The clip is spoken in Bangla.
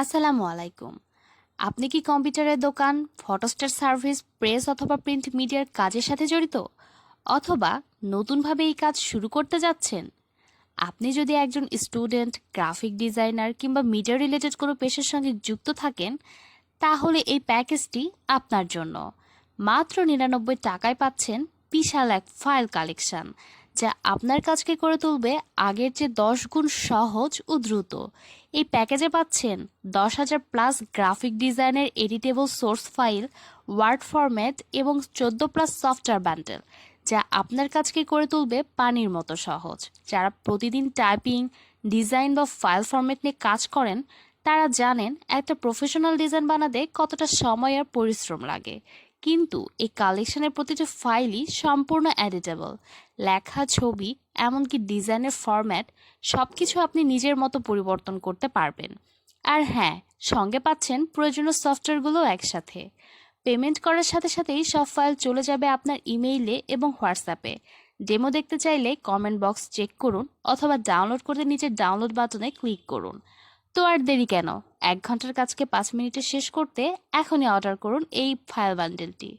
আসসালামু আলাইকুম। আপনি কি কম্পিউটারের দোকান, ফটোস্টার সার্ভিস, প্রেস অথবা প্রিন্ট মিডিয়ার কাজের সাথে জড়িত? অথবা নতুনভাবে এই কাজ শুরু করতে যাচ্ছেন? আপনি যদি একজন স্টুডেন্ট, গ্রাফিক ডিজাইনার কিংবা মিডিয়া রিলেটেড কোনো পেশার সঙ্গে যুক্ত থাকেন, তাহলে এই প্যাকেজটি আপনার জন্য। মাত্র নিরানব্বই টাকায় পাচ্ছেন বিশাল এক ফাইল কালেকশন। যা আপনার কাজকে করে তুলবে আগের চেয়ে দশ গুণ সহজ ও দ্রুত। এই প্যাকেজে পাচ্ছেন দশ হাজার প্লাস গ্রাফিক ডিজাইনের editable source file, word format এবং চোদ্দ প্লাস সফটওয়্যার বান্ডেল, যা আপনার কাজকে করে তুলবে পানির মতো সহজ। যারা প্রতিদিন টাইপিং, ডিজাইন বা ফাইল ফরম্যাট নিয়ে কাজ করেন, তারা জানেন একটা প্রফেশনাল ডিজাইন বানাতে কতটা সময় আর পরিশ্রম লাগে। কিন্তু এই কালেকশনের প্রতিটি ফাইলই সম্পূর্ণ এডিটেবল লেখা, ছবি, এমনকি ডিজাইনের ফরম্যাট সব কিছু আপনি নিজের মতো পরিবর্তন করতে পারবেন। আর হ্যাঁ সঙ্গে পাচ্ছেন প্রয়োজনীয় সফটওয়্যারগুলো একসাথে। পেমেন্ট করার সাথে সাথেই সব ফাইল চলে যাবে আপনার ইমেইলে এবং হোয়াটসঅ্যাপে। ডেমো দেখতে চাইলে কমেন্ট বক্স চেক করুন অথবা ডাউনলোড করতে নিচে ডাউনলোড বাটনে ক্লিক করুন। তো আর দেরি কেন? এক ঘণ্টার কাজকে পাঁচ মিনিটে শেষ করতে এখনই অর্ডার করুন এই ফায়ার বান্ডেলটি